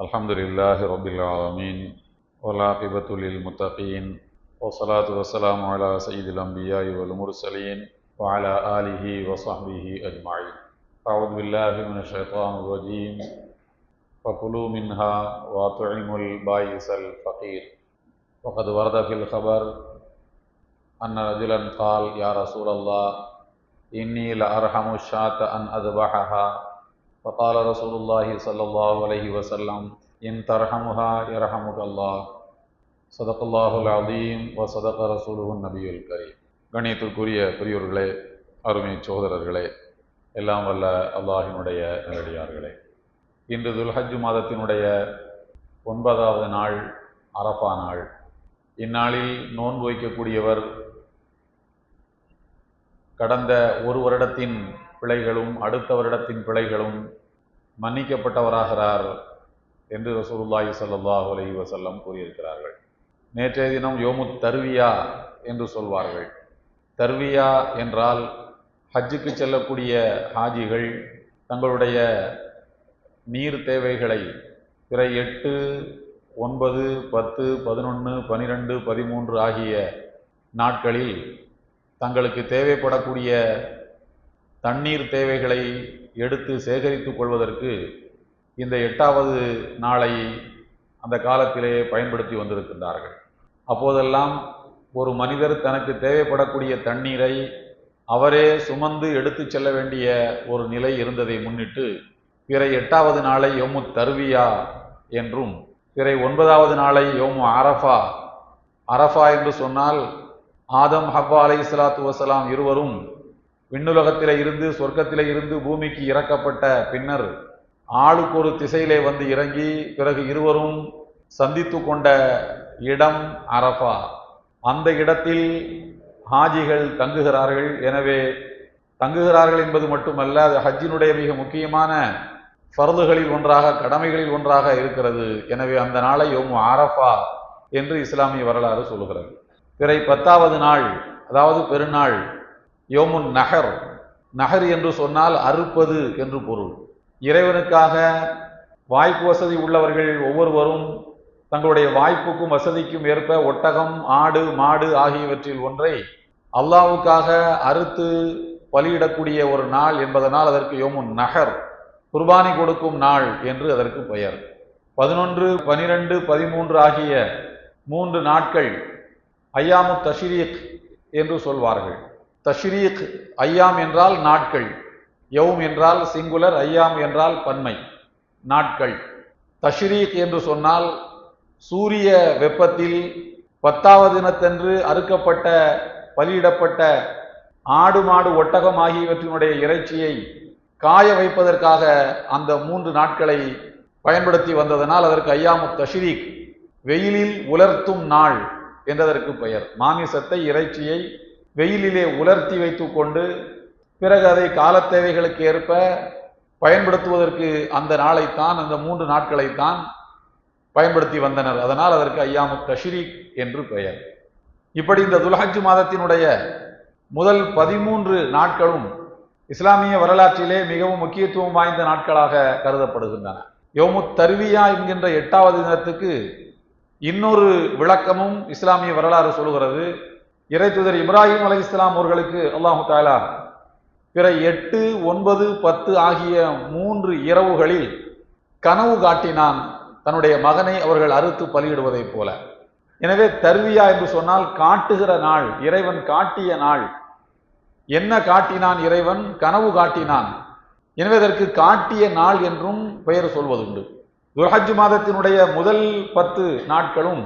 الحمد لله رب العالمين والعاقبة للمتقين والصلاة والسلام على سيد الأنبياء والمرسلين وعلى آله وصحبه أجمعين. أعوذ بالله من الشيطان الرجيم. فكلوا منها وأطعموا البائس الفقير. وقد ورد في الخبر أن رجلا قال يا رسول الله إني لأرحم الشاة أن أذبحها فقال رسول الله صلى الله عليه وسلم إن ترحمها يرحمك الله صدق الله العظيم وصدق رسوله النبي الكريم கணியத்திற்குரிய பெரியோர்களே அருமை சகோதரர்களே எல்லாம் வல்ல அல்லாஹினுடைய நேரடியார்களே இன்று துல்ஹஜ் மாதத்தினுடைய ஒன்பதாவது நாள் அரஃபா நாள் இந்நாளில் நோன்பு வைக்கக்கூடியவர் கடந்த ஒரு வருடத்தின் பிழைகளும் அடுத்த வருடத்தின் பிழைகளும் மன்னிக்கப்பட்டவராகிறார் என்று ரசூலுல்லாஹி சல்லாஹ் அலைஹி வசல்லம் கூறியிருக்கிறார்கள். நேற்றைய தினம் யோமுத் தர்வியா என்று சொல்வார்கள். தர்வியா என்றால் ஹஜ்ஜுக்கு செல்லக்கூடிய ஹாஜிகள் தங்களுடைய நீர் தேவைகளை பிற எட்டு ஒன்பது பத்து பதினொன்று பனிரெண்டு பதிமூன்று ஆகிய நாட்களில் தங்களுக்கு தேவைப்படக்கூடிய தண்ணீர் தேவைகளை எடுத்து சேகரித்துக் கொள்வதற்கு இந்த எட்டாவது நாளை அந்த காலத்திலே பயன்படுத்தி வந்திருக்கின்றார்கள். அப்போதெல்லாம் ஒரு மனிதர் தனக்கு தேவைப்படக்கூடிய தண்ணீரை அவரே சுமந்து எடுத்துச் செல்ல வேண்டிய ஒரு நிலை இருந்ததை முன்னிட்டு பிற எட்டாவது நாளை யோமு தருவியா என்றும் பிறை ஒன்பதாவது நாளை யோமு அரஃபா அரஃபா என்று சொன்னால் ஆதம் ஹப்பா அலை இஸ்லாத்து வசலாம் இருவரும் விண்ணுலகத்திலே இருந்து சொர்க்கத்திலே இருந்து பூமிக்கு இறக்கப்பட்ட பின்னர் ஆளுக்கு ஒரு திசையிலே வந்து இறங்கி பிறகு இருவரும் சந்தித்து கொண்ட இடம் அரஃபா. அந்த இடத்தில் ஹாஜிகள் தங்குகிறார்கள். எனவே தங்குகிறார்கள் என்பது மட்டுமல்ல அது ஹஜ்ஜினுடைய மிக முக்கியமான ஃபர்துகளில் ஒன்றாக கடமைகளில் ஒன்றாக இருக்கிறது. எனவே அந்த நாளை யோமு அரஃபா என்று இஸ்லாமிய வரலாறு சொல்லுகிறது. பிறை பத்தாவது நாள் அதாவது பெருநாள் யோமுன் நகர் நகர் என்று சொன்னால் அறுப்பது என்று பொருள். இறைவனுக்காக வாய்ப்பு வசதி உள்ளவர்கள் ஒவ்வொருவரும் தங்களுடைய வாய்ப்புக்கும் வசதிக்கும் ஏற்ப ஒட்டகம் ஆடு மாடு ஆகியவற்றில் ஒன்றை அல்லாவுக்காக அறுத்து பலியிடக்கூடிய ஒரு நாள் என்பதனால் அதற்கு யோமுன் நகர் குர்பானி கொடுக்கும் நாள் என்று அதற்கு பெயர். பதினொன்று பனிரெண்டு பதிமூன்று ஆகிய மூன்று நாட்கள் ஐயாமு தஷ்ரீக் என்று சொல்வார்கள். தஷ்ரீக் ஐயாம் என்றால் நாட்கள் யவும் என்றால் சிங்குலர் ஐயாம் என்றால் பன்மை நாட்கள். தஷ்ரீக் என்று சொன்னால் சூரிய வெப்பத்தில் பத்தாவது தினத்தன்று அறுக்கப்பட்ட பலியிடப்பட்ட ஆடு மாடு ஒட்டகம் ஆகியவற்றினுடைய இறைச்சியை காய வைப்பதற்காக அந்த மூன்று நாட்களை பயன்படுத்தி வந்ததனால் அதற்கு ஐயாமு தஷ்ரீக் வெயிலில் உலர்த்தும் நாள் என்றதற்கு பெயர். மாமிசத்தை இறைச்சியை வெயிலிலே உலர்த்தி வைத்து கொண்டு பிறகு அதை கால தேவைகளுக்கு ஏற்ப பயன்படுத்துவதற்கு அந்த நாளைத்தான் அந்த மூன்று நாட்களைத்தான் பயன்படுத்தி வந்தனர். அதனால் அதற்கு ஐயாமு தஷ்ரீக் என்று பெயர். இப்படி இந்த துல்ஹஜ் மாதத்தினுடைய முதல் பதிமூன்று நாட்களும் இஸ்லாமிய வரலாற்றிலே மிகவும் முக்கியத்துவம் வாய்ந்த நாட்களாக கருதப்படுகின்றன. யோமு தருவியா என்கின்ற எட்டாவது தினத்துக்கு இன்னொரு விளக்கமும் இஸ்லாமிய வரலாறு சொல்கிறது. இறைத்துதர் இப்ராஹிம் அலி இஸ்லாம் அவர்களுக்கு அல்லாஹு தாலா பிற எட்டு ஒன்பது பத்து ஆகிய மூன்று இரவுகளில் கனவு காட்டினான் தன்னுடைய மகனை அவர்கள் அறுத்து பலியிடுவதைப் போல. எனவே தருவியா என்று சொன்னால் காட்டுகிற நாள் இறைவன் காட்டிய நாள். என்ன காட்டினான் இறைவன்? கனவு காட்டினான். எனவே அதற்கு காட்டிய நாள் என்றும் பெயர் சொல்வதுண்டு. துர்ஹஜ் மாதத்தினுடைய முதல் பத்து நாட்களும்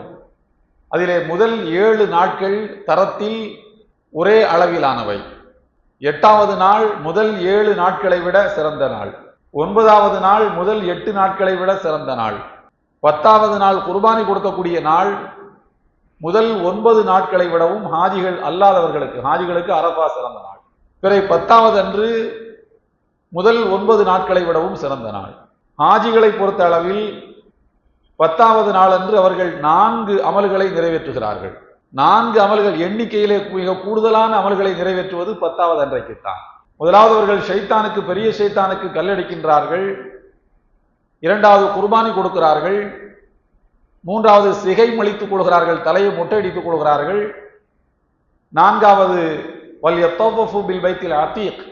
அதிலே முதல் ஏழு நாட்கள் தரத்தில் ஒரே அளவிலானவை. எட்டாவது நாள் முதல் ஏழு நாட்களை விட சிறந்த நாள். ஒன்பதாவது நாள் முதல் எட்டு நாட்களை விட சிறந்த நாள். பத்தாவது நாள் குர்பானி கொடுக்கக்கூடிய நாள் முதல் ஒன்பது நாட்களை விடவும் ஹாஜிகள் அல்லாதவர்களுக்கு ஹாஜிகளுக்கு அரபா சிறந்த நாள். பிறை பத்தாவது அன்று முதல் ஒன்பது நாட்களை விடவும் சிறந்த நாள். ஹாஜிகளை பொறுத்த அளவில் பத்தாவது நாளன்று அவர்கள் நான்கு அமல்களை நிறைவேற்றுகிறார்கள். நான்கு அமல்கள் எண்ணிக்கையிலே மிக கூடுதலான அமல்களை நிறைவேற்றுவது பத்தாவது அன்றைக்குத்தான். முதலாவது அவர்கள் ஷைத்தானுக்கு பெரிய ஷைத்தானுக்கு கல்லடிக்கின்றார்கள். இரண்டாவது குர்பானி கொடுக்கிறார்கள். மூன்றாவது சிகை மலித்துக் கொள்கிறார்கள் தலையை முட்டையடித்துக் கொள்கிறார்கள். நான்காவது வல் யத்தவஃபு பில் பைத்தில் அத்தீக்.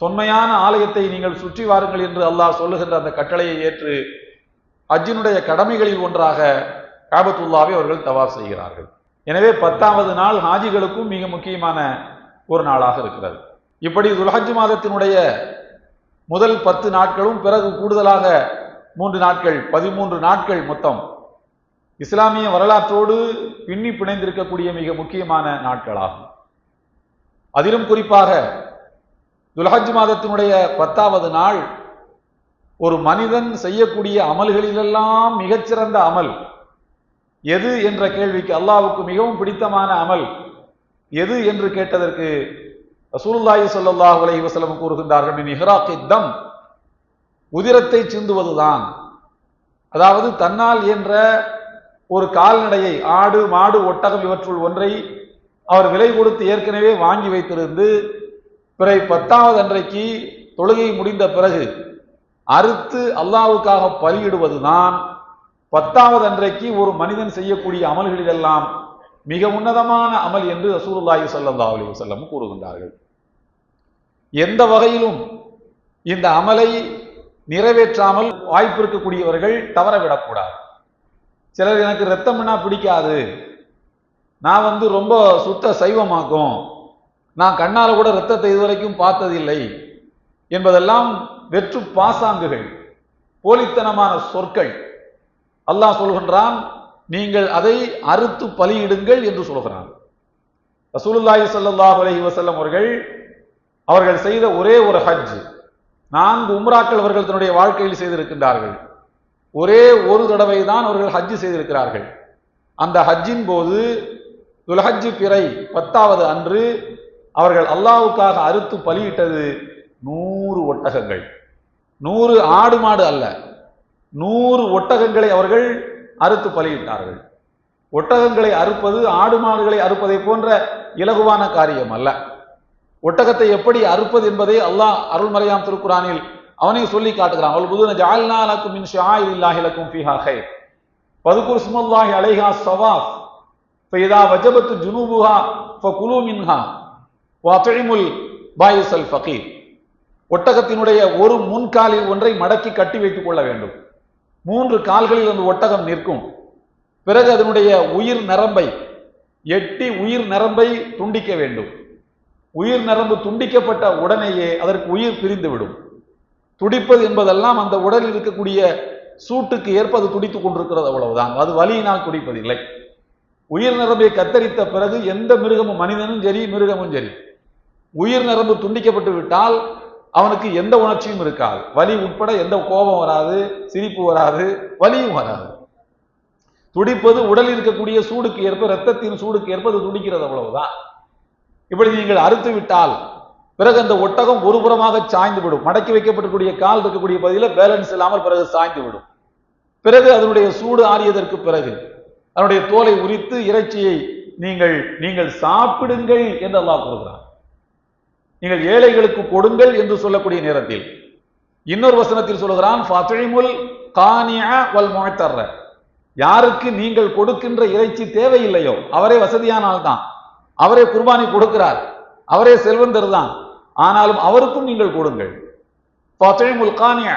தொன்மையான ஆலயத்தை நீங்கள் சுற்றி வாருங்கள் என்று அல்லாஹ் சொல்லுகின்ற அந்த கட்டளையை ஏற்று ஹஜ்ஜினுடைய கடமைகளில் ஒன்றாக காபத்துல்லாவை அவர்கள் தவாப் செய்கிறார்கள். எனவே பத்தாவது நாள் ஹாஜிகளுக்கும் மிக முக்கியமான ஒரு நாளாக இருக்கிறது. இப்படி துல்ஹஜ் மாதத்தினுடைய முதல் பத்து நாட்களும் பிறகு கூடுதலாக மூன்று நாட்கள் பதிமூன்று நாட்கள் மொத்தம் இஸ்லாமிய வரலாற்றோடு பின்னி பிணைந்திருக்கக்கூடிய மிக முக்கியமான நாட்களாகும். அதிலும் குறிப்பாக துல்ஹஜ் மாதத்தினுடைய பத்தாவது நாள் ஒரு மனிதன் செய்யக்கூடிய அமல்களிலெல்லாம் மிகச்சிறந்த அமல். எது என்ற கேள்விக்கு அல்லாவுக்கு மிகவும் பிடித்தமான அமல். எது என்று கேட்டதற்கு ரசூலுல்லாஹி ஸல்லல்லாஹு அலஹி வசலம் கூறுகின்றார்கள் மின் உதிரத்தை சிந்துவதுதான். அதாவது தன்னால் என்ற ஒரு கால்நடையை ஆடு மாடு ஒட்டகம் இவற்றுள் ஒன்றை அவர் விலை கொடுத்து ஏற்கனவே வாங்கி வைத்திருந்து பிறை பத்தாவது அன்றைக்கு தொழுகை முடிந்த பிறகு அறுத்து அல்லாவுக்காக பலியிடுவதுதான் பத்தாவது அன்றைக்கு ஒரு மனிதன் செய்யக்கூடிய அமல்களிலெல்லாம் மிக உன்னதமான அமல் என்று ரசூலுல்லாஹி ஸல்லல்லாஹு அலைஹி வஸல்லம் கூறுகின்றார்கள். எந்த வகையிலும் இந்த அமலை நிறைவேற்றாமல் வாய்ப்பு இருக்கக்கூடியவர்கள் தவறவிடக்கூடாது சிலர் எனக்கு ரத்தம்னா பிடிக்காது. நான் வந்து ரொம்ப சுத்த சைவமாக்கும். நான் கண்ணால் கூட ரத்தத்தை இதுவரைக்கும் பார்த்ததில்லை. என்பதெல்லாம் வெற்று பாசாங்குகள் போலித்தனமான சொற்கள். அல்லாஹ் சொல்கின்றான் நீங்கள் அதை அறுத்து பலியிடுங்கள் என்று சொல்கிறான். ரசூலுல்லாஹி சல்லாஹ் அலஹி வசல்லம் அவர்கள் அவர்கள் செய்த ஒரே ஒரு ஹஜ் நான்கு உம்ராக்கள் அவர்கள் தன்னுடைய வாழ்க்கையில் செய்திருக்கின்றார்கள். ஒரே ஒரு தடவை தான் அவர்கள் ஹஜ் செய்திருக்கிறார்கள். அந்த ஹஜ்ஜின் போது துல்ஹஜ் பிறை பத்தாவது அன்று அவர்கள் அல்லாவுக்காக அறுத்து பலியிட்டது நூறு ஒட்டகங்கள். நூறு ஆடு மாடு அல்ல. நூறு ஒட்டகங்களை அவர்கள் அறுத்து பலியிட்டார்கள். ஒட்டகங்களை அறுப்பது ஆடு மாடுகளை அறுப்பதை போன்ற இலகுவான காரியம் அல்ல. ஒட்டகத்தை எப்படி அறுப்பது என்பதை அல்லாஹ் அருள்மறையாம் திருக்குறானில் அவனே சொல்லி காட்டுகிறான். அவள் புதுன ஜால்னா லக்கும் மின் ஷாயிலில்லாஹி லக்கும் ஃபீஹா கைர். பதுகுர் ஸ்முல்லாஹி அலைஹா ஸவாஃப் ஃபைதா வஜபத் ஜுனூபுஹா ஃபகுலு மின்ஹா. வஅத்இமுல் பாயிசல் ஃபகீர். ஒட்டகத்தினுடைய ஒரு முன்காலில் ஒன்றை மடக்கி கட்டி வைத்துக் கொள்ள வேண்டும். மூன்று கால்களில் அந்த ஒட்டகம் நிற்கும். பிறகு அதனுடைய உயிர் நரம்பை எட்டி உயிர் நரம்பை துண்டிக்க வேண்டும். உயிர் நரம்பு துண்டிக்கப்பட்ட உடனேயே அதற்கு உயிர் பிரிந்துவிடும். துடிப்பது என்பதெல்லாம் அந்த உடலில் இருக்கக்கூடிய சூட்டுக்கு ஏற்ப அது துடித்துக் கொண்டிருக்கிறது அவ்வளவுதான். அது வலியினால் துடிப்பதில்லை. உயிர் நரம்பை கத்தரித்த பிறகு எந்த மிருகமும் மனிதனும் சரி மிருகமும் சரி. உயிர் நரம்பு துண்டிக்கப்பட்டு விட்டால் அவனுக்கு எந்த உணர்ச்சியும் இருக்காது. வலி உட்பட எந்த கோபம் வராது சிரிப்பு வராது வலியும் வராது. துடிப்பது உடலில் இருக்கக்கூடிய சூடுக்கு ஏற்ப ரத்தத்தின் சூடுக்கு ஏற்ப அது துடிக்கிறது அவ்வளவுதான். இப்படி நீங்கள் அறுத்து விட்டால் பிறகு அந்த ஒட்டகம் ஒரு புறமாக சாய்ந்து விடும். மடக்கி வைக்கப்படக்கூடிய கால் இருக்கக்கூடிய பகுதியில் பேலன்ஸ் இல்லாமல் பிறகு சாய்ந்து விடும். பிறகு அதனுடைய சூடு ஆறியதற்கு பிறகு அதனுடைய தோலை உரித்து இறைச்சியை நீங்கள் நீங்கள் சாப்பிடுங்கள் என்று அல்லாஹ் கூறுகிறார் நீங்கள் ஏழைகளுக்கு கொடுங்கள் என்று சொல்லக்கூடிய நேரத்தில் இன்னொரு வசனத்தில் சொல்லுகிறான் ஃபத்இமுல் கானிஅ வல் முஅத்தர்ர. யாருக்கு நீங்கள் கொடுக்கின்ற இறைச்சி தேவையில்லையோ அவரே வசதியானால் தான் அவரே குர்பானி கொடுக்கிறார். அவரே செல்வந்தர் தான் ஆனாலும் அவருக்கும் நீங்கள் கொடுங்கள். ஃபத்இமுல் கானிஅ.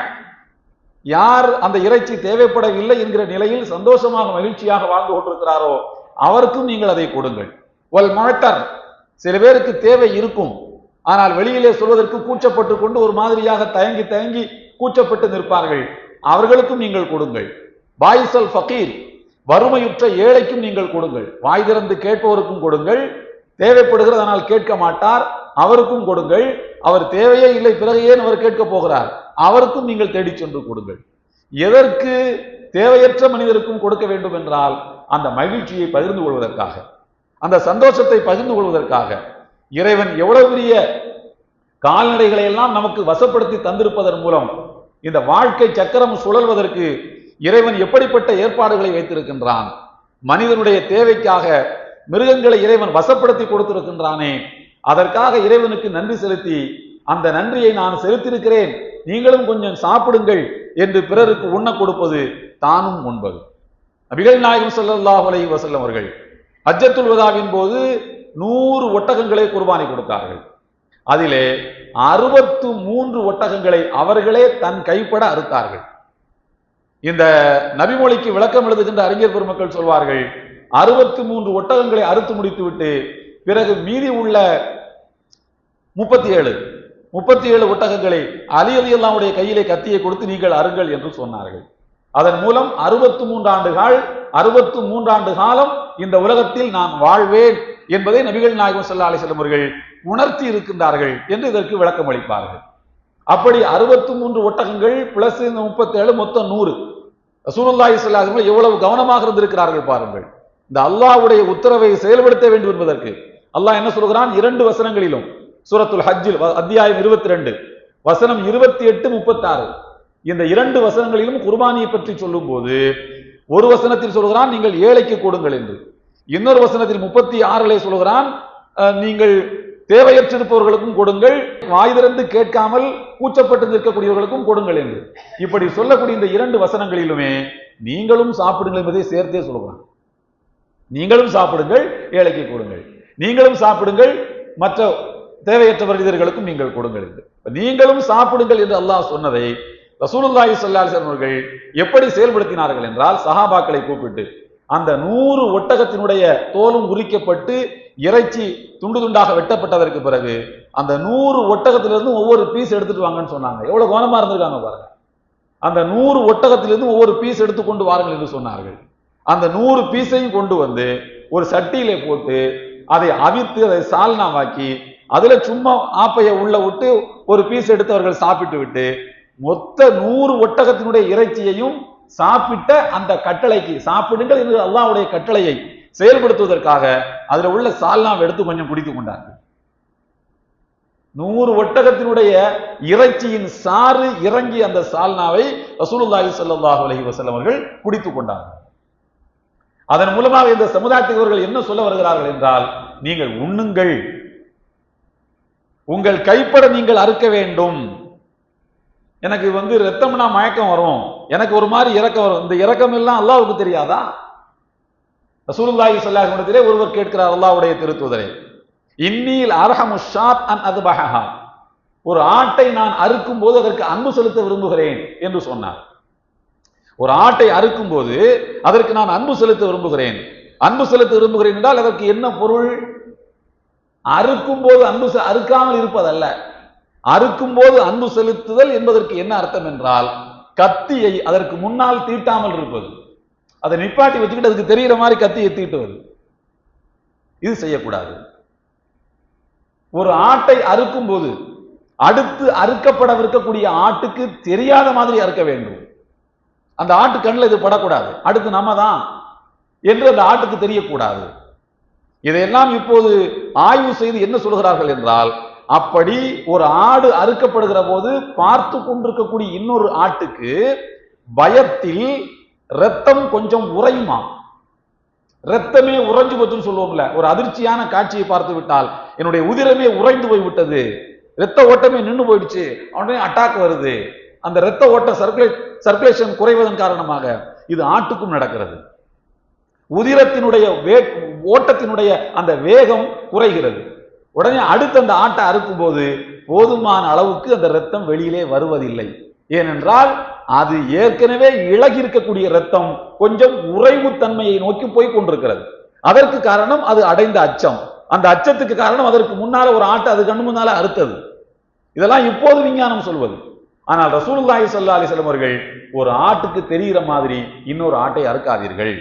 யார் அந்த இறைச்சி தேவைப்படவில்லை என்கிற நிலையில் சந்தோஷமாக மகிழ்ச்சியாக வாழ்ந்து கொண்டிருக்கிறாரோ அவருக்கும் நீங்கள் அதை கொடுங்கள். வல் முழத்தர் சில பேருக்கு தேவை இருக்கும். ஆனால் வெளியிலே சொல்வதற்கு கூச்சப்பட்டு கொண்டு ஒரு மாதிரியாக தயங்கி தயங்கி கூச்சப்பட்டு நிற்பார்கள். அவர்களுக்கும் நீங்கள் கொடுங்கள். பாயிசல் ஃபகீர் வறுமையுற்ற ஏழைக்கும் நீங்கள் கொடுங்கள். வாய் திறந்து கேட்பவருக்கும் கொடுங்கள். தேவைப்படுகிறது ஆனால் கேட்க மாட்டார் அவருக்கும் கொடுங்கள். அவர் தேவையே இல்லை பிறகு ஏன் அவர் கேட்க போகிறார்? அவருக்கும் நீங்கள் தேடிச் சென்று கொடுங்கள். எதற்கு தேவையற்ற மனிதருக்கும் கொடுக்க வேண்டும் என்றால் அந்த மகிழ்ச்சியை பகிர்ந்து கொள்வதற்காக அந்த சந்தோஷத்தை பகிர்ந்து கொள்வதற்காக. இறைவன் எவ்வளவு பெரிய கால்நடைகளை எல்லாம் நமக்கு வசப்படுத்தி தந்திருப்பதன் மூலம் இந்த வாழ்க்கை சக்கரம் சுழல்வதற்கு இறைவன் எப்படிப்பட்ட ஏற்பாடுகளை வைத்திருக்கின்றான்? மனிதனுடைய தேவைக்காக மிருகங்களை இறைவன் வசப்படுத்தி கொடுத்திருக்கின்றானே. அதற்காக இறைவனுக்கு நன்றி செலுத்தி அந்த நன்றியை நான் செலுத்தியிருக்கிறேன். நீங்களும் கொஞ்சம் சாப்பிடுங்கள் என்று பிறருக்கு உண்ண கொடுப்பது தானும் உண்பது. நபிகள் நாயகம் ஸல்லல்லாஹு அலை வசல்லம் அவர்கள் அஜத்துல் வதாவின் போது நூறு ஒட்டகங்களை குர்பானி கொடுத்தார்கள். அதிலே அறுபத்து மூன்று ஒட்டகங்களை அவர்களே தன் கைப்பட அறுத்தார்கள். இந்த நபிமொழிக்கு விளக்கம் எழுதுகின்ற அறிஞர் பெருமக்கள் சொல்வார்கள் அறுபத்து மூன்று ஒட்டகங்களை அறுத்து முடித்துவிட்டு பிறகு மீதி உள்ள முப்பத்தி ஏழு முப்பத்தி ஏழு ஒட்டகங்களை அலி அலி அல்லாவுடைய கையிலே கத்தியை கொடுத்து நீங்கள் அருங்கள் என்று சொன்னார்கள். அதன் மூலம் அறுபத்து மூன்றாண்டு கால் அறுபத்து மூன்றாண்டு காலம் இந்த உலகத்தில் நான் வாழ்வேன். என்பதை நபிகள் நாயகம் சல்லா அலைஹி அவர்கள் உணர்த்தி இருக்கின்றார்கள் என்று இதற்கு விளக்கம் அளிப்பார்கள். அப்படி அறுபத்து மூன்று ஒட்டகங்கள் பிளஸ் இந்த முப்பத்தி ஏழு மொத்தம் நூறு. ரசூலுல்லாஹி ஸல்லல்லாஹு எவ்வளவு கவனமாக இருந்திருக்கிறார்கள் பாருங்கள். இந்த அல்லாஹ்வுடைய உத்தரவை செயல்படுத்த வேண்டும் என்பதற்கு அல்லாஹ் என்ன சொல்கிறான்? இரண்டு வசனங்களிலும் சூரத்துல் ஹஜ்ஜில் அத்தியாயம் இருபத்தி ரெண்டு வசனம் இருபத்தி எட்டு முப்பத்தாறு. இந்த இரண்டு வசனங்களிலும் குர்பானியை பற்றி சொல்லும்போது ஒரு வசனத்தில் சொல்கிறான் நீங்கள் ஏழைக்கு கொடுங்கள் என்று. இன்னொரு வசனத்தில் முப்பத்தி ஆறிலே சொல்கிறான் அஹ், நீங்கள் தேவையற்றிருப்பவர்களுக்கும் கொடுங்கள் வாய் திறந்து கேட்காமல் கூச்சப்பட்டு நிற்கக்கூடியவர்களுக்கும் கொடுங்கள் என்று. இப்படி சொல்லக்கூடிய இந்த இரண்டு வசனங்களிலுமே நீங்களும் சாப்பிடுங்கள் என்பதை சேர்த்தே சொல்கிறான் நீங்களும் சாப்பிடுங்கள் ஏழைக்கு கொடுங்கள். நீங்களும் சாப்பிடுங்கள் மற்ற தேவையற்ற மனிதர்களுக்கும் நீங்கள் கொடுங்கள் என்று. நீங்களும் சாப்பிடுங்கள் என்று அல்லாஹ் சொன்னதை ரசூலுல்லாஹி ஸல்லல்லாஹு அவர்கள் எப்படி செயல்படுத்தினார்கள் என்றால் சஹாபாக்களை கூப்பிட்டு அந்த நூறு ஒட்டகத்தினுடைய தோலும் உரிக்கப்பட்டு இறைச்சி துண்டு துண்டாக வெட்டப்பட்டதற்கு பிறகு அந்த நூறு ஒட்டகத்திலிருந்து ஒவ்வொரு பீஸ் எடுத்துட்டு வாங்கன்னு சொன்னாங்க. எவ்வளவு கவனமா இருந்திருக்காங்க பாருங்க. அந்த நூறு ஒட்டகத்திலிருந்து ஒவ்வொரு பீஸ் எடுத்து கொண்டு வாருங்கள் என்று சொன்னார்கள். அந்த நூறு பீஸையும் கொண்டு வந்து ஒரு சட்டியிலே போட்டு அதை அவித்து அதை சால்னாவாக்கி அதுல சும்மா ஆப்பைய உள்ள விட்டு ஒரு பீஸ் எடுத்து அவர்கள் சாப்பிட்டு விட்டு மொத்த நூறு ஒட்டகத்தினுடைய இறைச்சியையும் சாப்பிட்ட அந்த கட்டளைக்கு சாப்பிடுங்கள் என்று அல்லாவுடைய கட்டளையை செயல்படுத்துவதற்காக அதுல உள்ள சால்னாவை எடுத்து கொஞ்சம் குடித்துக் கொண்டார்கள். நூறு ஒட்டகத்தினுடைய இறைச்சியின் சாறு இறங்கி அந்த சால்னாவை ரசூலுல்லாஹி ஸல்லல்லாஹு அலஹி வஸல்லம் அவர்கள் குடித்துக் கொண்டார்கள். அதன் மூலமாக இந்த சமுதாயத்துக்கு என்ன சொல்ல வருகிறார்கள் என்றால் நீங்கள் உண்ணுங்கள். உங்கள் கைப்பட நீங்கள் அறுக்க வேண்டும். எனக்கு வந்து ரத்தம்னா மயக்கம் வரும். எனக்கு ஒரு மாதிரி இறக்கம் வரும். இந்த இறக்கம் எல்லாம் அல்லாவுக்கு தெரியாதா? ரசூலுல்லாஹி ஸல்லல்லாஹு இடத்திலே ஒருவர் கேட்கிறார் அல்லாவுடைய திருத்துதரே இன்னில் அரஹமு ஷாத் அன் அதுபஹா ஒரு ஆட்டை நான் அறுக்கும் போது அதற்கு அன்பு செலுத்த விரும்புகிறேன் என்று சொன்னார். ஒரு ஆட்டை அறுக்கும் போது அதற்கு நான் அன்பு செலுத்த விரும்புகிறேன். அன்பு செலுத்த விரும்புகிறேன் என்றால் அதற்கு என்ன பொருள்? அறுக்கும் போது அன்பு செ- அறுக்காமல் இருப்பதல்ல. அறுக்கும் போது அன்பு செலுத்துதல் என்பதற்கு என்ன அர்த்தம் என்றால் கத்தியை அதற்கு முன்னால் தீட்டாமல் இருப்பது. அதை நிப்பாட்டி வச்சுக்கிட்டு அதுக்கு தெரிகிற மாதிரி கத்தியை தீட்டுவது. இது செய்யக்கூடாது. ஒரு ஆட்டை அறுக்கும் போது அடுத்து அறுக்கப்படவிருக்கக்கூடிய ஆட்டுக்கு தெரியாத மாதிரி அறுக்க வேண்டும். அந்த ஆட்டு கண்ணில் இது படக்கூடாது. அடுத்து நம்ம தான் என்று அந்த ஆட்டுக்கு தெரியக்கூடாது. இதையெல்லாம் இப்போது ஆய்வு செய்து என்ன சொல்கிறார்கள் என்றால் அப்படி ஒரு ஆடு அறுக்கப்படுகிற போது பார்த்து கொண்டிருக்கக்கூடிய இன்னொரு ஆட்டுக்கு பயத்தில் ரத்தம் கொஞ்சம் உறையுமா? ரத்தமே உறைஞ்சு போச்சுன்னு சொல்லுவோம்ல. ஒரு அதிர்ச்சியான காட்சியை பார்த்து விட்டால் என்னுடைய உதிரமே உறைந்து போய் விட்டது ரத்த ஓட்டமே நின்று போயிடுச்சு. உடனே அட்டாக் வருது. அந்த ரத்த ஓட்ட சர்க்குலேட் சர்க்குலேஷன் குறைவதன் காரணமாக இது ஆட்டுக்கும் நடக்கிறது. உதிரத்தினுடைய வே ஓட்டத்தினுடைய அந்த வேகம் குறைகிறது. உடனே அடுத்து அந்த ஆட்டை அறுக்கும் போது போதுமான அளவுக்கு அந்த ரத்தம் வெளியிலே வருவதில்லை. ஏனென்றால் அது ஏற்கனவே இழகி இருக்கக்கூடிய ரத்தம் கொஞ்சம் உறைவு தன்மையை நோக்கி போய் கொண்டிருக்கிறது. அதற்கு காரணம் அது அடைந்த அச்சம். அந்த அச்சத்துக்கு காரணம் அதற்கு முன்னால ஒரு ஆட்டை அது கண்ணு முன்னால அறுத்தது. இதெல்லாம் இப்போது விஞ்ஞானம் சொல்வது. ஆனால் ரசூலுல்லாஹி சல்லா அலைஹி அவர்கள் ஒரு ஆட்டுக்கு தெரிகிற மாதிரி இன்னொரு ஆட்டை அறுக்காதீர்கள்.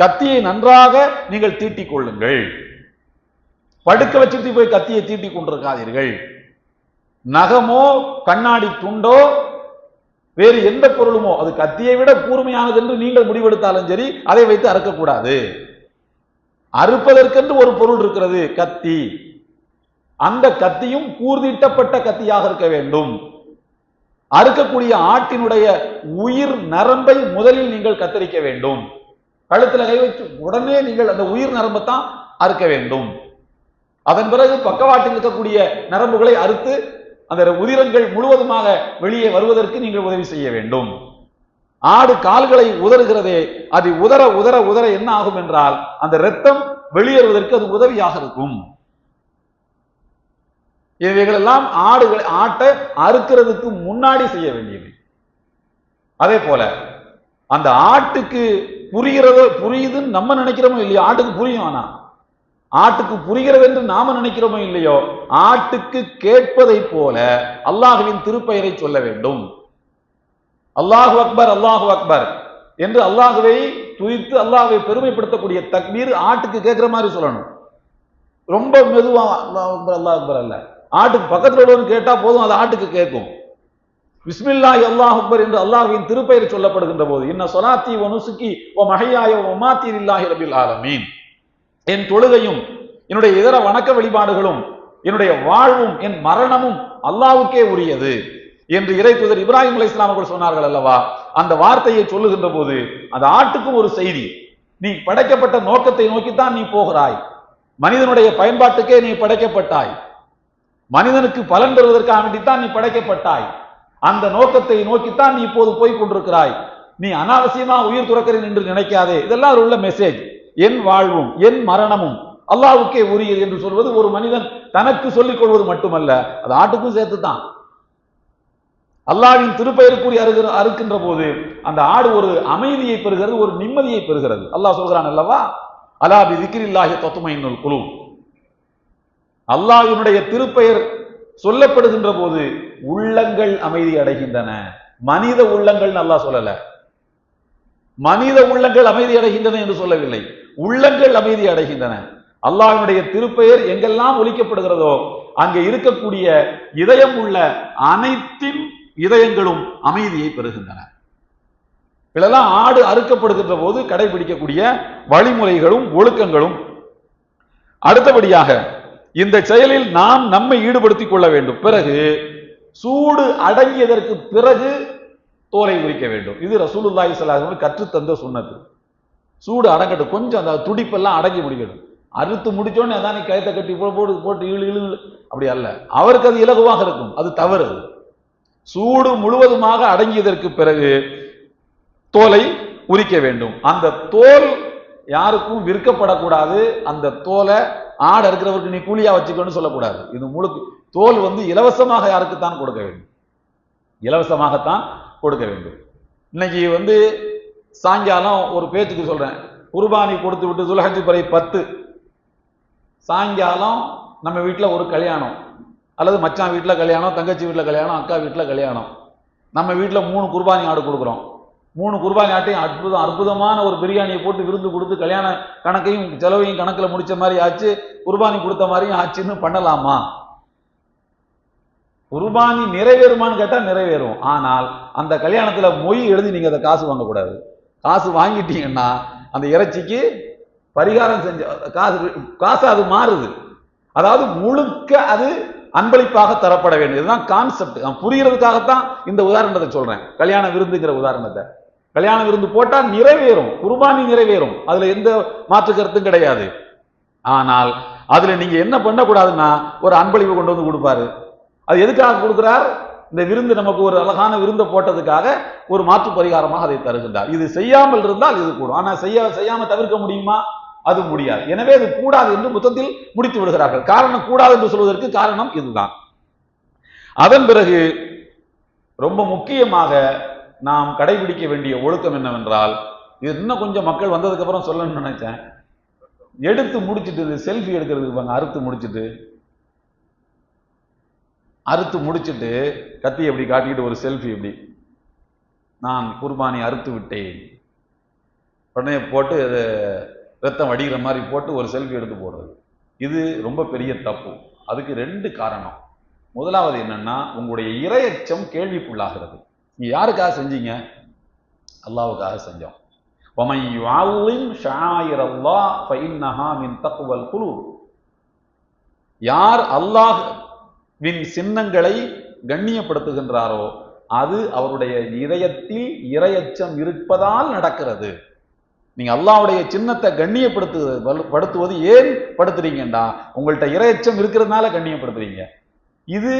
கத்தியை நன்றாக நீங்கள் தீட்டிக் கொள்ளுங்கள். படுக்க வச்சுட்டு போய் கத்தியை தீட்டிக் கொண்டிருக்காதீர்கள். நகமோ கண்ணாடி துண்டோ வேறு எந்த பொருளுமோ அது கத்தியை விட கூர்மையானது என்று நீங்கள் முடிவெடுத்தாலும் சரி அதை வைத்து அறுக்கக்கூடாது. அறுப்பதற்கென்று ஒரு பொருள் இருக்கிறது கத்தி. அந்த கத்தியும் கூர்திட்டப்பட்ட கத்தியாக இருக்க வேண்டும். அறுக்கக்கூடிய ஆட்டினுடைய உயிர் நரம்பை முதலில் நீங்கள் கத்தரிக்க வேண்டும். கழுத்துல கை வச்சு உடனே நீங்கள் அந்த உயிர் நரம்பை தான் அறுக்க வேண்டும். அதன் பிறகு பக்கவாட்டில் இருக்கக்கூடிய நரம்புகளை அறுத்து அந்த உதிரங்கள் முழுவதுமாக வெளியே வருவதற்கு நீங்கள் உதவி செய்ய வேண்டும். ஆடு கால்களை உதறுகிறதே அது உதற உதற உதற என்ன ஆகும் என்றால் அந்த இரத்தம் வெளியேறுவதற்கு அது உதவியாக இருக்கும். இவைகளெல்லாம் ஆடுகளை ஆட்டை அறுக்கிறதுக்கு முன்னாடி செய்ய வேண்டியது. அதே போல அந்த ஆட்டுக்கு புரிகிறதோ புரியுதுன்னு நம்ம நினைக்கிறோமோ இல்லையா ஆட்டுக்கு புரியும் ஆனா. ஆட்டுக்கு புரிகிறது என்று நாம நினைக்கிறோமோ இல்லையோ ஆட்டுக்கு கேட்பதை போல அல்லாஹுவின் திருப்பெயரை சொல்ல வேண்டும். அல்லாஹு அக்பர் அல்லாஹு அக்பர் என்று அல்லாஹுவை துய்த்து அல்லாஹுவை பெருமைப்படுத்தக்கூடிய தக்பீர் ஆட்டுக்கு கேட்கிற மாதிரி சொல்லணும். ரொம்ப மெதுவா அல்லாஹ் அக்பர் அல்லாஹ் அக்பர் அல்ல. ஆட்டுக்கு பக்கத்துல உள்ளவன் கேட்டா போதும் அது ஆட்டுக்கு கேட்கும். விஸ்மில்லாஹி அல்லாஹ் அக்பர் என்று அல்லாஹுவின் திருப்பெயர் சொல்லப்படுகின்ற போது இன்ன சொலாத்தி ஒ நுசுக்கி ஓ மகையாய ஓ மாத்தீர் இல்லாஹி ரபில் ஆலமீன். என் தொழுகையும் என்னுடைய இதர வணக்க வழிபாடுகளும் என்னுடைய வாழ்வும் என் மரணமும் அல்லாவுக்கே உரியது என்று இறை தூதர் இப்ராஹிம் அலி இஸ்லாம் அவர்கள் சொன்னார்கள் அல்லவா? அந்த வார்த்தையை சொல்லுகின்ற போது அந்த ஆட்டுக்கும் ஒரு செய்தி. நீ படைக்கப்பட்ட நோக்கத்தை நோக்கித்தான் நீ போகிறாய். மனிதனுடைய பயன்பாட்டுக்கே நீ படைக்கப்பட்டாய். மனிதனுக்கு பலன் பெறுவதற்காக வேண்டித்தான் நீ படைக்கப்பட்டாய். அந்த நோக்கத்தை நோக்கித்தான் நீ இப்போது போய் கொண்டிருக்கிறாய். நீ அனாவசியமா உயிர் துறக்கிறேன் என்று நினைக்காதே. இதெல்லாம் உள்ள மெசேஜ் என் வாழ்வும் என் மரணமும் அல்லாவுக்கே உரியது என்று சொல்வது ஒரு மனிதன் தனக்கு சொல்லிக் கொள்வது மட்டுமல்ல அது ஆட்டுக்கும் சேர்த்து தான் அல்லாவின் திருப்பெயருக்குரிய அருகிற அறுக்கின்ற போது அந்த ஆடு ஒரு அமைதியை பெறுகிறது ஒரு நிம்மதியை பெறுகிறது. அல்லாஹ் சொல்கிறான் அல்லவா? அலா பி திக்ரில்லாஹி தத்துமையினுள் குழு அல்லாஹினுடைய திருப்பெயர் சொல்லப்படுகின்ற போது உள்ளங்கள் அமைதி அடைகின்றன. மனித உள்ளங்கள் நல்லா சொல்லல. மனித உள்ளங்கள் அமைதி அடைகின்றன என்று சொல்லவில்லை. உள்ளங்கள் அமைதி அடைகின்றன. அல்லாஹினுடைய திருப்பெயர் எங்கெல்லாம் ஒலிக்கப்படுகிறதோ அங்கே இருக்கக்கூடிய இதயம் உள்ள அனைத்தின் இதயங்களும் அமைதியை பெறுகின்றன. இதெல்லாம் ஆடு அறுக்கப்படுகின்ற போது கடைபிடிக்கக்கூடிய வழிமுறைகளும் ஒழுக்கங்களும். அடுத்தபடியாக இந்த செயலில் நாம் நம்மை ஈடுபடுத்திக் கொள்ள வேண்டும். பிறகு சூடு அடங்கியதற்கு பிறகு தோலை உரிக்க வேண்டும். இது ரசூலுல்லாஹி ஸல்லல்லாஹு கற்றுத்தந்த சுண்ணத்து. சூடு அடங்கட்டும் கொஞ்சம் அந்த துடிப்பெல்லாம் அடங்கி முடிக்கணும் அறுத்து முடிச்சோடனே அதான் நீ கயத்தை கட்டி போட்டு போட்டு இழு இழு அப்படி அல்ல. அவருக்கு அது இலகுவாக இருக்கும். அது தவறு. அது. சூடு முழுவதுமாக அடங்கியதற்கு பிறகு தோலை உரிக்க வேண்டும். அந்த தோல் யாருக்கும் விற்கப்படக்கூடாது. அந்த தோலை ஆடு இருக்கிறவருக்கு நீ கூலியா வச்சுக்கணும்னு சொல்லக்கூடாது. இது முழுக்க தோல் வந்து இலவசமாக யாருக்குத்தான் கொடுக்க வேண்டும். இலவசமாகத்தான் கொடுக்க வேண்டும். இன்னைக்கு வந்து சாயங்காலம் ஒரு பேச்சுக்கு சொல்கிறேன் குர்பானி கொடுத்து விட்டு துலஹஜ் பறை பத்து. சாயங்காலம் நம்ம வீட்டில் ஒரு கல்யாணம். அல்லது மச்சான் வீட்டில் கல்யாணம் தங்கச்சி வீட்டில் கல்யாணம் அக்கா வீட்டில் கல்யாணம். நம்ம வீட்டில் மூணு குர்பானி ஆடு கொடுக்குறோம். மூணு குர்பானி ஆட்டையும் அற்புதம் அற்புதமான ஒரு பிரியாணியை போட்டு விருந்து கொடுத்து கல்யாண கணக்கையும் செலவையும் கணக்கில் முடித்த மாதிரி ஆச்சு. குர்பானி கொடுத்த மாதிரியும் ஆச்சுன்னு பண்ணலாமா? குர்பானி நிறைவேறுமான்னு கேட்டால் நிறைவேறும். ஆனால் அந்த கல்யாணத்தில் மொய் எழுதி நீங்கள் அதை காசு வாங்கக்கூடாது. காசு வாங்கிட்டீங்கன்னா அந்த இறைச்சிக்கு பரிகாரம் செஞ்ச காசு காசு அது மாறுது. அதாவது முழுக்க அது அன்பளிப்பாக தரப்பட வேண்டும். இதுதான் கான்செப்ட் புரியறதுக்காகத்தான் இந்த உதாரணத்தை சொல்றேன். கல்யாண விருந்துங்கிற உதாரணத்தை. கல்யாண விருந்து போட்டா நிறைவேறும். குர்பானி நிறைவேறும். அதுல எந்த மாற்று கருத்தும் கிடையாது. ஆனால் அதுல நீங்க என்ன பண்ணக்கூடாதுன்னா ஒரு அன்பளிப்பு கொண்டு வந்து கொடுப்பாரு. அது எதுக்காக கொடுக்குறார்? இந்த விருந்து நமக்கு ஒரு அழகான விருந்தை போட்டதுக்காக ஒரு மாற்று பரிகாரமாக அதை தருகின்றார். இது செய்யாமல் இருந்தால் இது கூடும். ஆனால் செய்ய செய்யாமல் தவிர்க்க முடியுமா? அது முடியாது. எனவே அது கூடாது என்று மொத்தத்தில் முடித்து விடுகிறார்கள். காரணம் கூடாது என்று சொல்வதற்கு காரணம் இதுதான். அதன் பிறகு ரொம்ப முக்கியமாக நாம் கடைபிடிக்க வேண்டிய ஒழுக்கம் என்னவென்றால் இது இன்னும் கொஞ்சம் மக்கள் வந்ததுக்கு அப்புறம் சொல்லணும்னு நினைச்சேன். எடுத்து முடிச்சிட்டு செல்ஃபி எடுக்கிறதுக்கு பாருங்க அறுத்து முடிச்சிட்டு அறுத்து முடிச்சிட்டு கத்தி எப்படி காட்டிக்கிட்டு ஒரு செல்ஃபி எப்படி நான் குர்பானி அறுத்து விட்டேன் உடனே போட்டு அது ரத்தம் வடிகிற மாதிரி போட்டு ஒரு செல்ஃபி எடுத்து போடுறது இது ரொம்ப பெரிய தப்பு அதுக்கு ரெண்டு காரணம் முதலாவது என்னன்னா உங்களுடைய இரையச்சம் கேள்விக்குள்ளாகிறது நீங்க யாருக்காக செஞ்சீங்க அல்லாவுக்காக செஞ்சோம் وَمَنْ يُعَظِّمْ شَعَائِرَ اللَّهِ فَإِنَّهَا مِنْ تَقْوَى الْقُلُوبِ யார் வின் சின்னங்களை கண்ணியப்படுத்துகின்றாரோ அது அவருடைய இதயத்தில் இரையச்சம் இருப்பதால் நடக்கிறது. நீங்க அல்லாவுடைய சின்னத்தை கண்ணியப்படுத்து படுத்துவது ஏன் படுத்துறீங்கடா உங்கள்கிட்ட இரையச்சம் இருக்கிறதுனால கண்ணியப்படுத்துறீங்க. இது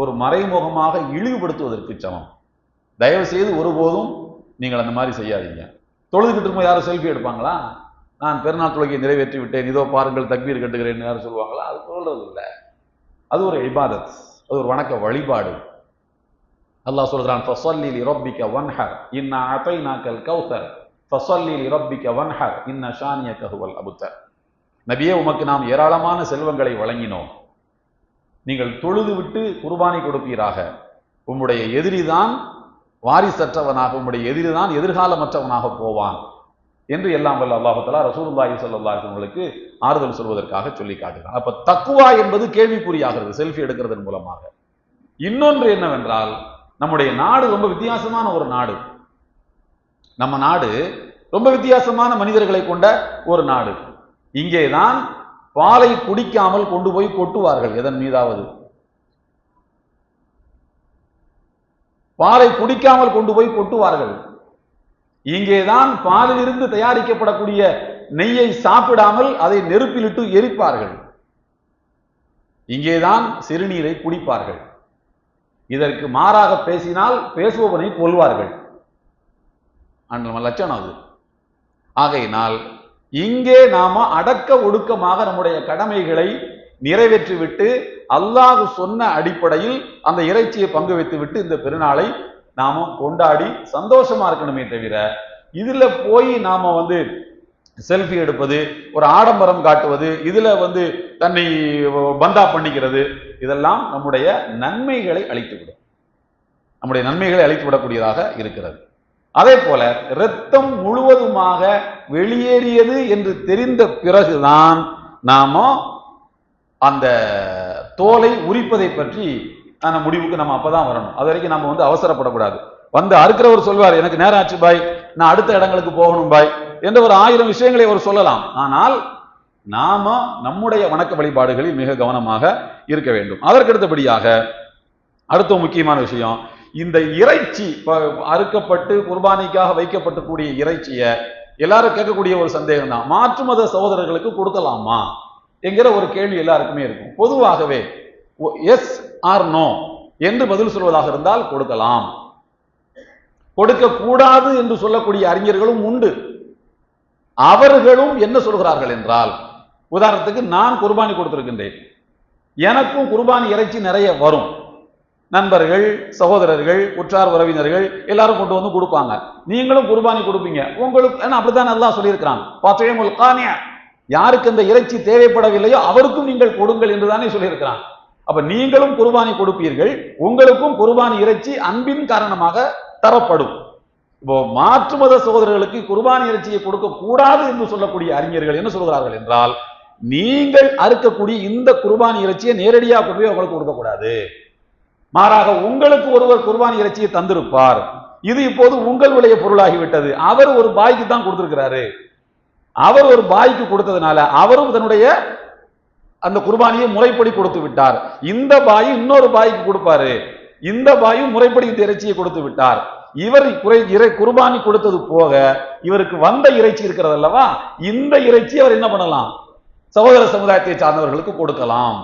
ஒரு மறைமுகமாக இழிவுபடுத்துவதற்கு சமம். தயவு செய்து ஒருபோதும் நீங்கள் அந்த மாதிரி செய்யாதீங்க. தொழுதுகிட்டு இருக்கும்போது யாரும் செல்ஃபி எடுப்பாங்களா? நான் பெருநாள் தொழுகையை நிறைவேற்றி விட்டேன் இதோ பாருங்கள் தக்பீர் கட்டுகிறேன் யாரும் சொல்லுவாங்களா? அது சொல்றது இல்லை அது ஒரு இபாதத் அது ஒரு வணக்க வழிபாடு. அல்லாஹ் சொல்கிறான் ஃபஸல்லி லிரப்பிக வன்ஹர் இன்னா அதைனாக்கல் கௌசர் ஃபஸல்லி லிரப்பிக வன்ஹர் இன்ன ஷானிய கஹுவல் அபுத்தர். நபியே உமக்கு நாம் ஏராளமான செல்வங்களை வழங்கினோம். நீங்கள் தொழுது விட்டு குர்பானி கொடுப்பீராக. உம்முடைய எதிரிதான் வாரிசற்றவனாக உம்முடைய எதிரிதான் எதிர்காலமற்றவனாக போவான். என்று எல்லாம் வல்ல அல்லாஹத்தலா ரசூலுல்லாஹி சல்லாஹர்களுக்கு ஆறுதல் சொல்வதற்காக சொல்லி காட்டுகிறான். அப்ப தக்குவா என்பது கேள்விக்குறியாகிறது செல்ஃபி எடுக்கிறதன் மூலமாக. இன்னொன்று என்னவென்றால் நம்முடைய நாடு ரொம்ப வித்தியாசமான ஒரு நாடு. நம்ம நாடு ரொம்ப வித்தியாசமான மனிதர்களை கொண்ட ஒரு நாடு. இங்கேதான் பாலை குடிக்காமல் கொண்டு போய் கொட்டுவார்கள் எதன் மீதாவது? பாலை குடிக்காமல் கொண்டு போய் கொட்டுவார்கள். இங்கேதான் பாலிலிருந்து தயாரிக்கப்படக்கூடிய நெய்யை சாப்பிடாமல் அதை நெருப்பிலிட்டு எரிப்பார்கள். இங்கேதான் சிறுநீரை குடிப்பார்கள். இதற்கு மாறாக பேசினால் பேசுபவனை கொள்வார்கள் நம்ம லட்சணம் அது. ஆகையினால் இங்கே நாம அடக்க ஒடுக்கமாக நம்முடைய கடமைகளை நிறைவேற்றிவிட்டு அல்லாஹு சொன்ன அடிப்படையில் அந்த இறைச்சியை பங்கு வைத்து விட்டு இந்த பெருநாளை நாம கொண்டாடி சந்தோஷமா இருக்கணுமே தவிர இதுல போய் நாம வந்து செல்ஃபி எடுப்பது ஒரு ஆடம்பரம் காட்டுவது இதுல வந்து தன்னை பந்தா பண்ணிக்கிறது இதெல்லாம் நம்முடைய நன்மைகளை அழித்துவிடும். நம்முடைய நன்மைகளை அழித்து விடக்கூடியதாக இருக்கிறது. அதே போல இரத்தம் முழுவதுமாக வெளியேறியது என்று தெரிந்த பிறகுதான் நாம அந்த தோலை உரிப்பதை பற்றி அந்த முடிவுக்கு நம்ம அப்பதான் வரணும். அது வரைக்கும் நம்ம வந்து அவசரப்படக்கூடாது. வந்து அறுக்கிறவர் சொல்வார் எனக்கு நேரம் ஆச்சு பாய். நான் அடுத்த இடங்களுக்கு போகணும் பாய். என்ற ஒரு ஆயிரம் விஷயங்களை அவர் சொல்லலாம். ஆனால் நாம நம்முடைய வணக்க வழிபாடுகளில் மிக கவனமாக இருக்க வேண்டும். அதற்கடுத்தபடியாக அடுத்த முக்கியமான விஷயம் இந்த இறைச்சி அறுக்கப்பட்டு குர்பானிக்காக வைக்கப்பட்டக்கூடிய இறைச்சியை எல்லாரும் கேட்கக்கூடிய ஒரு சந்தேகம் தான். மாற்று மத சகோதரர்களுக்கு கொடுக்கலாமா? என்கிற ஒரு கேள்வி எல்லாருக்குமே இருக்கும். பொதுவாகவே எஸ் ஆர் நோ என்று பதில் சொல்வதாக இருந்தால் கொடுக்கலாம். கொடுக்க கூடாது என்று சொல்லக்கூடிய அறிஞர்களும் உண்டு. அவர்களும் என்ன சொல்கிறார்கள் என்றால் உதாரணத்துக்கு நான் குர்பானி கொடுத்திருக்கின்றேன். எனக்கும் குர்பானி இறைச்சி நிறைய வரும். நண்பர்கள் சகோதரர்கள் உற்றார் உறவினர்கள் எல்லாரும் கொண்டு வந்து கொடுப்பாங்க. நீங்களும் குர்பானி கொடுப்பீங்க. உங்களுக்கு ஏன்னா அப்படித்தான் நல்லா சொல்லியிருக்கிறான். பாத்தியமுல் கானியா. யாருக்கு அந்த இறைச்சி தேவைப்படவில்லையோ அவருக்கும் நீங்கள் கொடுங்கள் என்றுதானே சொல்லியிருக்கிறான். அப்ப நீங்களும் குர்பானி கொடுப்பீர்கள் உங்களுக்கும் குர்பானி இறைச்சி அன்பின் காரணமாக தரப்படும். இப்போ மாற்று மத சகோதரர்களுக்கு குர்பானி இறைச்சியை கொடுக்க கூடாது என்று சொல்லக்கூடிய அறிஞர்கள் என்ன சொல்கிறார்கள் என்றால் நீங்கள் அறுக்கக்கூடிய இந்த குர்பானி இறைச்சியை நேரடியாக கொண்டு போய் அவங்களுக்கு கொடுக்கக்கூடாது மாறாக உங்களுக்கு ஒருவர் குர்பானி இறைச்சியை தந்திருப்பார். இது இப்போது உங்களுடைய பொருளாகிவிட்டது. அவர் ஒரு பாய்க்கு தான் கொடுத்திருக்கிறாரு. அவர் ஒரு பாய்க்கு கொடுத்ததுனால அவரும் தன்னுடைய அந்த குர்பானியை முறைப்படி கொடுத்து விட்டார். இந்த பாயும் இன்னொரு பாய்க்கு கொடுப்பாரு. இந்த பாயும் முறைப்படி இந்த இறைச்சியை கொடுத்து விட்டார். இவர் குறை இறை குர்பானி கொடுத்தது போக இவருக்கு வந்த இறைச்சி இருக்கிறது அல்லவா? இந்த இறைச்சி அவர் என்ன பண்ணலாம்? சகோதர சமுதாயத்தை சார்ந்தவர்களுக்கு கொடுக்கலாம்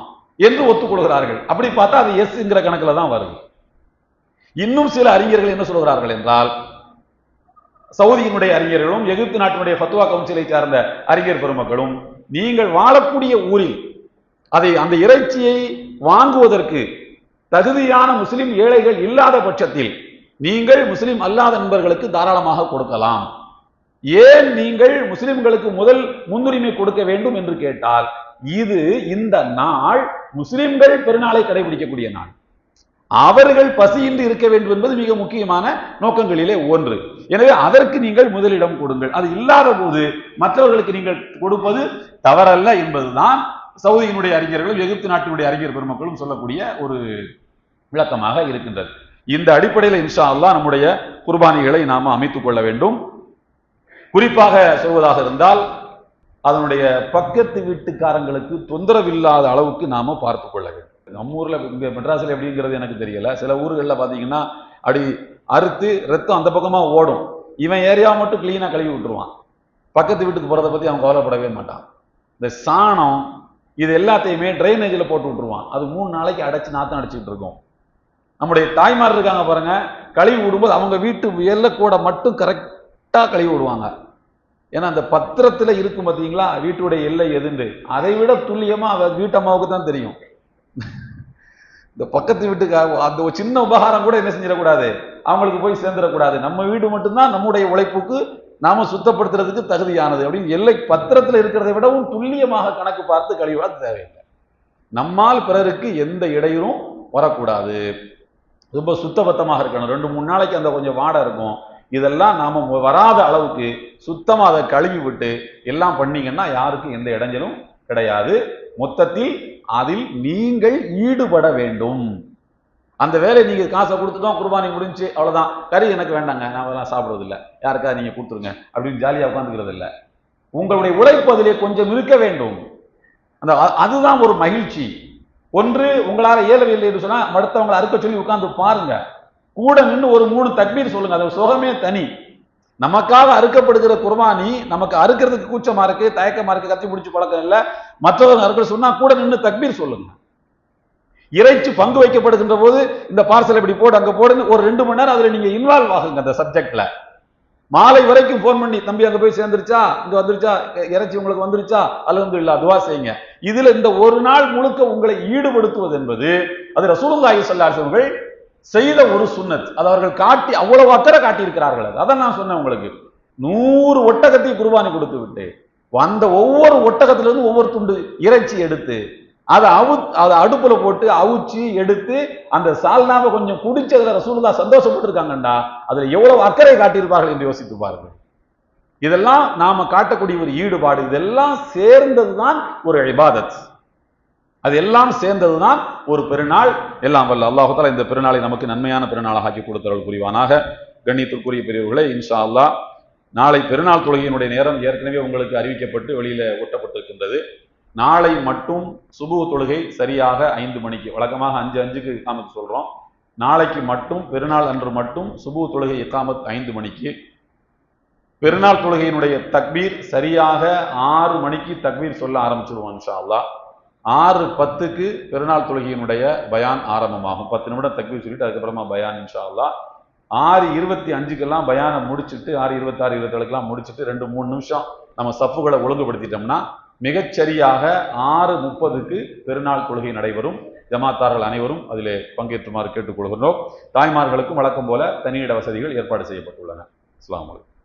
என்று ஒத்துக்கொள்கிறார்கள். அப்படி பார்த்தா அது எஸ்ங்கிற கணக்கில் தான் வருது. இன்னும் சில அறிஞர்கள் என்ன சொல்கிறார்கள் என்றால் சவுதியினுடைய அறிஞர்களும் எகிப்து நாட்டினுடைய ஃபத்துவா கவுன்சிலை சார்ந்த அறிஞர் பெருமக்களும் நீங்கள் வாழக்கூடிய ஊரில் அதை அந்த இறைச்சியை வாங்குவதற்கு தகுதியான முஸ்லிம் ஏழைகள் இல்லாத பட்சத்தில் நீங்கள் முஸ்லிம் அல்லாத நண்பர்களுக்கு தாராளமாக கொடுக்கலாம். ஏன் நீங்கள் முஸ்லிம்களுக்கு முதல் முன்னுரிமை கொடுக்க வேண்டும் என்று கேட்டால் இது இந்த நாள் முஸ்லிம்கள் பெருநாளை கடைபிடிக்கக்கூடிய நாள். அவர்கள் பசியின்றி இருக்க வேண்டும் என்பது மிக முக்கியமான நோக்கங்களிலே ஒன்று. எனவே அதற்கு நீங்கள் முதலிடம் கொடுங்கள். அது இல்லாத போது மற்றவர்களுக்கு நீங்கள் கொடுப்பது தவறல்ல என்பதுதான் சவுதியினுடைய அறிஞர்களும் எகிப்து நாட்டினுடைய அறிஞர் பெருமக்களும் சொல்லக்கூடிய ஒரு விளக்கமாக இருக்கின்றது. இந்த அடிப்படையில் இன்ஷா அல்லா நம்முடைய குர்பானிகளை நாம் அமைத்துக் கொள்ள வேண்டும். குறிப்பாக சொல்வதாக இருந்தால் அதனுடைய பக்கத்து வீட்டுக்காரங்களுக்கு தொந்தரவு இல்லாத அளவுக்கு நாம பார்த்து கொள்ள வேண்டும். நம்ம ஊர்ல இங்க மெட்ராஸ்ல எப்படிங்கிறது எனக்கு தெரியல. சில ஊர்களில் பாத்தீங்கன்னா அப்படி அறுத்து ரத்தம் அந்த பக்கமா ஓடும். இவன் ஏரியா மட்டும் கிளீனா கழுவி விட்டுருவான். பக்கத்து வீட்டுக்கு போறதை பத்தி அவன் கவலைப்படவே மாட்டான். இந்த சாணம் இது எல்லாத்தையுமே ட்ரைனேஜில் போட்டு விட்டுருவான். அது மூணு நாளைக்கு அடைச்சு நாத்தம் அடிச்சுட்டு இருக்கும். நம்முடைய தாய்மார் இருக்காங்க பாருங்க கழுவி விடும்போது அவங்க வீட்டு எல்லைக்கூட மட்டும் கரெக்டாக கழுவி விடுவாங்க. ஏன்னா அந்த பத்திரத்தில் இருக்கும் பார்த்தீங்களா வீட்டுடைய எல்லை எதுண்டு? அதை விட துல்லியமாக அவ வீட்டம்மாவுக்கு தான் தெரியும். இந்த பக்கத்து வீட்டுக்கு அந்த ஒரு சின்ன உபகாரம் கூட என்ன செஞ்சிடக்கூடாது? அவங்களுக்கு போய் சேர்ந்துடக்கூடாது. நம்ம வீடு மட்டும்தான் நம்முடைய உழைப்புக்கு நாம சுத்தப்படுத்துறதுக்கு தகுதியானது அப்படின்னு எல்லை பத்திரத்தில் இருக்கிறதை விடவும் துல்லியமாக கணக்கு பார்த்து கழிவா தேவையில்லை. நம்மால் பிறருக்கு எந்த இடையூறும் வரக்கூடாது. ரொம்ப சுத்தபத்தமாக இருக்கணும். ரெண்டு மூணு நாளைக்கு அந்த கொஞ்சம் வாடை இருக்கும். இதெல்லாம் நாம வராத அளவுக்கு சுத்தமாக அதை கழுவி விட்டு எல்லாம் பண்ணீங்கன்னா யாருக்கும் எந்த இடைஞ்சலும் கிடையாது. மொத்தத்தில் அதில் நீங்கள் ஈடுபட வேண்டும். அந்த வேலையை நீங்கள் காசை கொடுத்துட்டோம் குர்பானி முடிஞ்சு அவ்வளோதான் கறி எனக்கு வேண்டாங்க நான் அதெல்லாம் சாப்பிடுவதில்லை யாருக்காவது நீங்கள் கொடுத்துருங்க அப்படின்னு ஜாலியாக உட்காந்துக்கிறது இல்லை. உங்களுடைய உழைப்பு அதிலே கொஞ்சம் இருக்க வேண்டும். அந்த அதுதான் ஒரு மகிழ்ச்சி. ஒன்று உங்களால் இயலவில்லை என்று சொன்னால் மடுத்தவங்களை அறுக்க சொல்லி உட்காந்து பாருங்க. கூட நின்று ஒரு மூணு தக்பீர் சொல்லுங்க அது சுகமே தனி. நமக்காக அறுக்கப்படுகிற குர்பானி நமக்கு அறுக்கிறதுக்கு கூச்சமா இருக்கு தயக்கமா இருக்கு கத்தி பிடிச்சி பழக்கம் இல்லை. மற்றவங்க அறுக்க சொன்னா கூட நின்று தக்பீர் சொல்லுங்க. இறைச்சி பங்கு வைக்கப்படுகின்ற போது இந்த பார்சல் இப்படி போடு அங்க போடுன்னு ஒரு ரெண்டு மணி நேரம் அதுல நீங்க இன்வால்வ் ஆகுங்க அந்த சப்ஜெக்ட்ல மாலை வரைக்கும் ஃபோன் பண்ணி தம்பி அங்க போய் சேர்ந்துருச்சா? இங்க வந்துருச்சா? இறைச்சி உங்களுக்கு வந்துருச்சா? அல்ஹம்துலில்லாஹ் துவா செய்யுங்க. இதுல இந்த ஒரு நாள் முழுக்க உங்களை ஈடுபடுத்துவது என்பது அது ரசூலுல்லாஹி ஸல்லல்லாஹு அவர்கள் செய்த ஒரு சுன்னத். அது அவர்கள் காட்டி அவ்வளவு அக்கறை காட்டியிருக்கிறார்கள் அதை. அது. அதான் நான் சொன்னேன் உங்களுக்கு. நூறு ஒட்டகத்தை குருபானி கொடுத்து விட்டு அந்த ஒவ்வொரு ஒட்டகத்திலிருந்து ஒவ்வொரு துண்டு இறைச்சி எடுத்து அதை அவு அதை அடுப்பில் போட்டு அவுச்சி எடுத்து அந்த சால்னாவை கொஞ்சம் குடிச்சதுல ரசூலுல்லா சந்தோஷப்பட்டிருக்காங்கண்டா. அதுல எவ்வளவு அக்கறை காட்டியிருப்பார்கள் என்று யோசித்து பாருங்கள். இதெல்லாம் நாம காட்டக்கூடிய ஒரு ஈடுபாடு இதெல்லாம் சேர்ந்தது தான் ஒரு இபாதத். அது எல்லாம் சேர்ந்தது தான் ஒரு பெருநாள். எல்லாம் வல்ல அல்லாஹால இந்த பெருநாளை நமக்கு நன்மையான பெருநாளாக ஆக்கி கொடுத்தவர்கள் புரிவானாக. கண்ணியத்திற்குரிய பெரியவர்களே இன்ஷா அல்லாஹ் நாளை பெருநாள் தொழுகையினுடைய நேரம் ஏற்கனவே உங்களுக்கு அறிவிக்கப்பட்டு வெளியில ஒட்டப்பட்டிருக்கின்றது. நாளை மட்டும் சுபு தொழுகை சரியாக ஐந்து மணிக்கு. வழக்கமாக அஞ்சு அஞ்சுக்கு இக்காமத் சொல்கிறோம் நாளைக்கு மட்டும் பெருநாள் அன்று மட்டும் சுபு தொழுகை இக்காமத் ஐந்து மணிக்கு. பெருநாள் தொழுகையினுடைய தக்பீர் சரியாக ஆறு மணிக்கு தக்பீர் சொல்ல ஆரம்பிச்சிருவோம் இன்ஷா ஆறு பத்துக்கு பெருநாள் தொழுகையினுடைய பயான் ஆரம்பமாகும். பத்து நிமிடம் தக்பீர் சொல்லிட்டு அதுக்கப்புறமா பயான் இன்ஷா அல்லா ஆறு இருபத்தி அஞ்சுக்கெல்லாம் பயானை முடிச்சுட்டு ஆறு இருபத்தாறு இருபத்தேழுக்கெல்லாம் முடிச்சுட்டு ரெண்டு மூணு நிமிஷம் நம்ம சப்புகளை ஒழுங்குபடுத்திட்டோம்னா மிகச்சரியாக ஆறு முப்பதுக்கு பெருநாள் தொழுகை நடைபெறும். ஜமாத்தார்கள் அனைவரும் அதில் பங்கேற்றுமாறு கேட்டுக்கொள்கின்றோம். தாய்மார்களுக்கும் வழக்கம் போல தனியிட வசதிகள் ஏற்பாடு செய்யப்பட்டுள்ளன. அஸ்லாம் வலைக்கம்